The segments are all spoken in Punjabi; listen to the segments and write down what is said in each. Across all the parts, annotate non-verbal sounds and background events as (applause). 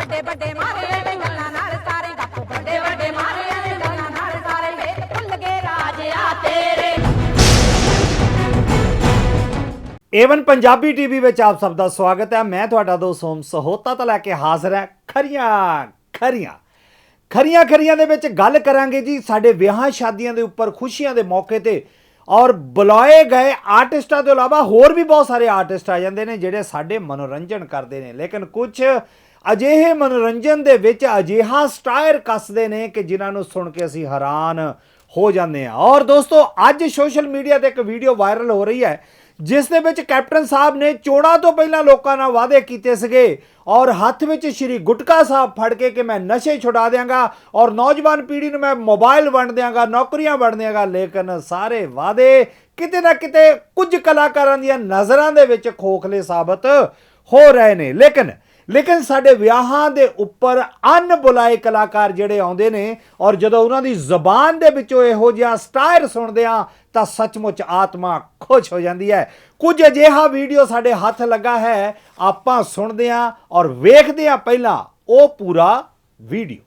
ਵੱਡੇ ਵੱਡੇ ਮਾਰੇ ਨੇ ਗੱਲਾਂ ਨਾਲ ਸਾਰੇ ਗੱਪ। ਵੱਡੇ ਵੱਡੇ ਮਾਰੇ ਨੇ ਗੱਲਾਂ ਨਾਲ ਸਾਰੇ ਵੇ ਭੁੱਲ ਗਏ ਰਾਜਿਆ ਤੇਰੇ। ਏਵਨ ਪੰਜਾਬੀ ਟੀਵੀ ਵਿੱਚ ਆਪ ਸਭ ਦਾ ਸਵਾਗਤ ਹੈ। ਮੈਂ ਤੁਹਾਡਾ ਦੋਸਤ ਸੋਮ ਸਹੋਤਾ ਤਾਂ ਲੈ ਕੇ ਹਾਜ਼ਰ ਹੈ। ਖਰੀਆਂ ਖਰੀਆਂ ਖਰੀਆਂ ਖਰੀਆਂ ਦੇ ਵਿੱਚ ਗੱਲ ਕਰਾਂਗੇ ਜੀ। ਸਾਡੇ ਵਿਆਹਾਂ ਸ਼ਾਦੀਆਂ ਦੇ ਉੱਪਰ, ਖੁਸ਼ੀਆਂ ਦੇ ਮੌਕੇ ਤੇ ਔਰ ਬੁਲਾਏ ਗਏ ਆਰਟਿਸਟਾਂ ਤੋਂ ਇਲਾਵਾ ਹੋਰ ਵੀ ਬਹੁਤ ਸਾਰੇ ਆਰਟਿਸਟ ਆ ਜਾਂਦੇ ਨੇ, ਜਿਹੜੇ ਸਾਡੇ ਮਨੋਰੰਜਨ ਕਰਦੇ ਨੇ। ਲੇਕਿਨ ਕੁਝ ਅਜਿਹੇ ਮਨੋਰੰਜਨ ਦੇ ਵਿੱਚ ਅਜਿਹਾ ਸਟਾਇਰ ਕੱਸਦੇ ਨੇ ਕਿ ਜਿਨ੍ਹਾਂ ਨੂੰ ਸੁਣ ਕੇ ਅਸੀਂ ਹੈਰਾਨ ਹੋ ਜਾਂਦੇ ਹਾਂ। ਔਰ ਦੋਸਤੋ, ਅੱਜ ਸੋਸ਼ਲ ਮੀਡੀਆ ਤੇ ਇੱਕ ਵੀਡੀਓ ਵਾਇਰਲ ਹੋ ਰਹੀ ਹੈ, ਜਿਸ ਦੇ ਵਿੱਚ ਕੈਪਟਨ ਸਾਹਿਬ ਨੇ ਚੋਣਾਂ ਤੋਂ ਪਹਿਲਾਂ ਲੋਕਾਂ ਨਾਲ ਵਾਅਦੇ ਕੀਤੇ ਸੀਗੇ ਔਰ ਹੱਥ ਵਿੱਚ ਸ਼੍ਰੀ ਗੁਟਕਾ ਸਾਹਿਬ ਫੜ ਕੇ ਕਿ ਮੈਂ ਨਸ਼ੇ ਛੁਡਾ ਦਿਆਂਗਾ ਔਰ ਨੌਜਵਾਨ ਪੀੜ੍ਹੀ ਨੂੰ ਮੈਂ ਮੋਬਾਈਲ ਵੰਡ ਦਿਆਂਗਾ, ਨੌਕਰੀਆਂ ਵੰਡ ਦਿਆਂਗਾ, ਲੇਕਿਨ ਸਾਰੇ ਵਾਅਦੇ ਕਿਤੇ ਨਾ ਕਿਤੇ ਕੁਝ ਕਲਾਕਾਰਾਂ ਦੀਆਂ ਨਜ਼ਰਾਂ ਦੇ ਵਿੱਚ ਖੋਖਲੇ ਸਾਬਤ ਹੋ ਰਹੇ ਨੇ। ਲੇਕਿਨ ਲੇਕਿਨ ਸਾਡੇ ਵਿਆਹਾਂ ਦੇ ਉੱਪਰ ਅਨਬੁਲਾਏ ਕਲਾਕਾਰ ਜਿਹੜੇ ਆਉਂਦੇ ਨੇ ਔਰ ਜਦੋਂ ਉਹਨਾਂ ਦੀ ਜ਼ਬਾਨ ਦੇ ਵਿੱਚੋਂ ਇਹੋ ਜਿਹਾ ਸਟਾਇਰ ਸੁਣਦੇ ਆ ਤਾਂ ਸੱਚਮੁੱਚ ਆਤਮਾ ਖੁਸ਼ ਹੋ ਜਾਂਦੀ ਹੈ। ਕੁਝ ਅਜਿਹਾ ਵੀਡੀਓ ਸਾਡੇ ਹੱਥ ਲੱਗਾ ਹੈ, ਆਪਾਂ ਸੁਣਦੇ ਆ ਔਰ ਵੇਖਦੇ ਆ ਪਹਿਲਾਂ ਉਹ ਪੂਰਾ ਵੀਡੀਓ।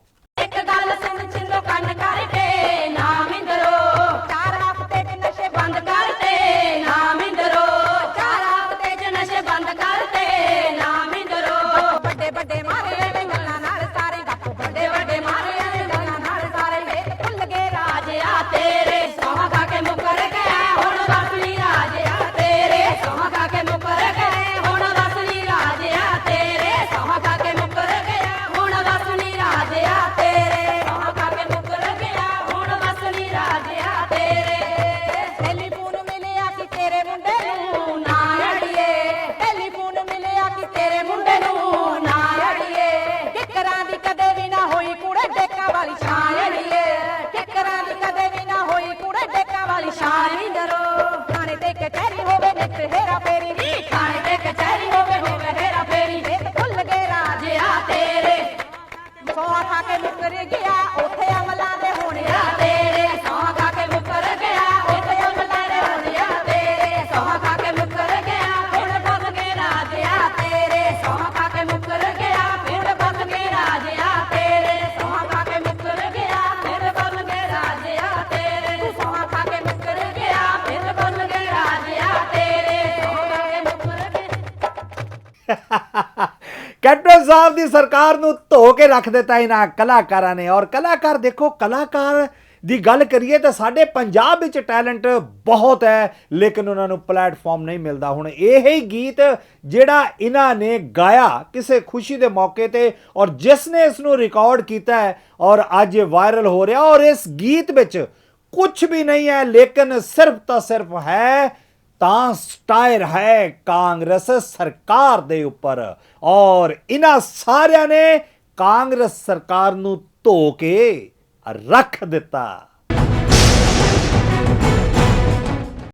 ਖਾ ਕੇ ਮੁਕਰ ਗਿਆ, ਉੱਥੇ ਅਮਲਾਂ ਦੇ ਹੋਣਿਆ ਤੇਰੇ ਸੌ ਖਾ ਕੇ ਮੁੱਕਰ ਗਿਆ, ਉੱਥੇ ਅਮਲਾਂ ਦੇ ਹੋਣਿਆ ਤੇਰੇ ਸੌ ਖਾ ਕੇ ਮੁੱਕਰ ਗਿਆ ਫਿਰ ਬਣ ਗਏ ਰਾਜਿਆ ਤੇਰੇ ਸੌ ਖਾ ਕੇ ਮੁਕਰ ਗਿਆ ਫਿਰ ਬਣ ਗਏ ਰਾਜਿਆ ਤੇਰੇ ਸੌ ਖਾ ਕੇ ਮੁਕਰ ਗਿਆ ਫਿਰ ਬਣ ਗਏ ਰਾਜਿਆ ਤੇਰੇ ਸੌ ਖਾ ਕੇ ਮੁਕਰ ਗਿਆ ਫਿਰ ਬਣ ਗਏ ਰਾਜਿਆ ਤੇਰੇ ਸੌ ਖਾ ਕੇ ਮੁਕਰ ਗਿਆ। (laughs) ਪੰਜਾਬ ਦੀ ਸਰਕਾਰ ਨੂੰ ਧੋ ਕੇ ਰੱਖ ਦਿੱਤਾ ਇਹਨਾਂ ਕਲਾਕਾਰਾਂ ਨੇ। ਔਰ ਕਲਾਕਾਰ ਦੇਖੋ, ਕਲਾਕਾਰ ਦੀ ਗੱਲ ਕਰੀਏ ਤਾਂ ਸਾਡੇ ਪੰਜਾਬ ਵਿੱਚ ਟੈਲੈਂਟ ਬਹੁਤ ਹੈ, ਲੇਕਿਨ ਉਹਨਾਂ ਨੂੰ ਪਲੇਟਫਾਰਮ ਨਹੀਂ ਮਿਲਦਾ। ਹੁਣ ਇਹ ਹੀ ਗੀਤ ਜਿਹੜਾ ਇਹਨਾਂ ਨੇ ਗਾਇਆ ਕਿਸੇ ਖੁਸ਼ੀ ਦੇ ਮੌਕੇ ਤੇ ਔਰ ਜਿਸ ਨੇ ਇਸ ਨੂੰ ਰਿਕਾਰਡ ਕੀਤਾ ਹੈ ਔਰ ਅੱਜ ਵਾਇਰਲ ਹੋ ਰਿਹਾ। ਔਰ ਇਸ ਗੀਤ ਵਿੱਚ ਕੁਝ ਵੀ ਨਹੀਂ ਹੈ, ਲੇਕਿਨ ਸਿਰਫ ਤਾਂ ਸਿਰਫ ਹੈ ਤਾਂ ਸਟਾਇਰ ਹੈ ਕਾਂਗਰਸ ਸਰਕਾਰ ਦੇ ਉੱਪਰ। ਔਰ ਇਹਨਾਂ ਸਾਰਿਆਂ ਨੇ ਕਾਂਗਰਸ ਸਰਕਾਰ ਨੂੰ ਧੋ ਕੇ ਰੱਖ ਦਿੱਤਾ।